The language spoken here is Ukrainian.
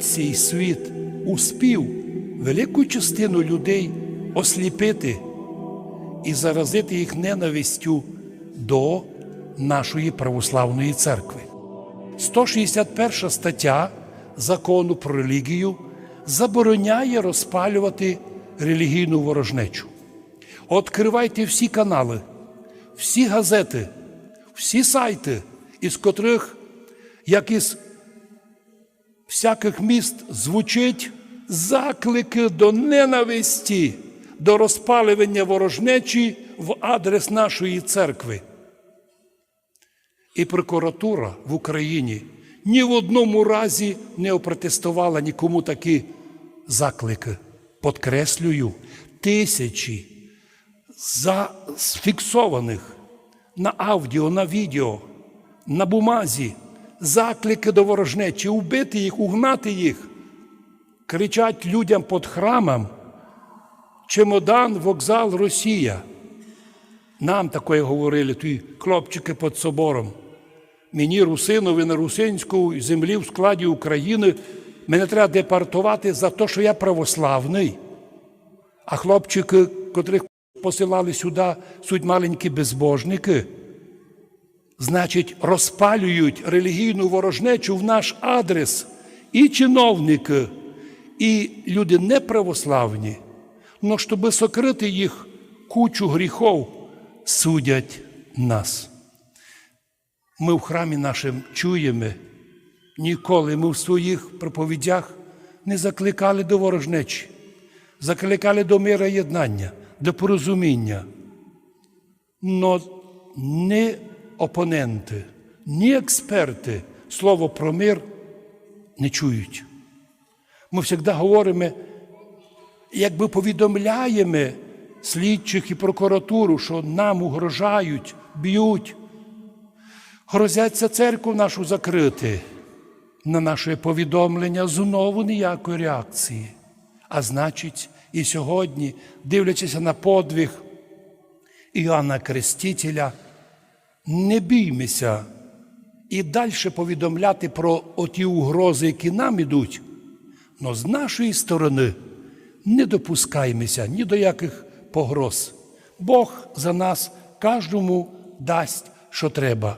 цей світ успів велику частину людей осліпити і заразити їх ненавистю до нашої православної церкви. 161 стаття закону про релігію забороняє розпалювати релігійну ворожнечу. Откривайте всі канали, всі газети, всі сайти, із котрих, як із всяких міст, звучить заклики до ненависті, до розпалювання ворожнечі в адрес нашої церкви. І прокуратура в Україні ні в одному разі не опротестувала нікому такі заклики. Подкреслюю, тисячі зафіксованих на аудіо, на відео, на бумазі, заклики до ворожнечі, убити їх, угнати їх, кричать людям під храмом, чемодан, вокзал, Росія. Нам таке говорили, ті хлопчики під собором. Мені, русинові на русинську землі в складі України, мене треба депортувати за те, що я православний. А хлопчики, котрих посилали сюди, суть маленькі безбожники, значить, розпалюють релігійну ворожнечу в наш адрес і чиновники, і люди неправославні, но щоб сокрити їх кучу гріхов, судять нас. Ми в храмі нашим чуємо, ніколи ми в своїх проповідях не закликали до ворожнечі, закликали до мира єднання, до порозуміння. Но ні опоненти, ні експерти слово про мир не чують. Ми завжди говоримо, якби повідомляємо слідчих і прокуратуру, що нам угрожають, б'ють, грозяться церкву нашу закрити. На наше повідомлення знову ніякої реакції. А значить, і сьогодні, дивлячись на подвиг Іоанна Крестителя, не біймося і далі повідомляти про оті угрози, які нам ідуть. але з нашої сторони не допускаймося ні до яких погроз. Бог за нас кожному дасть, що треба.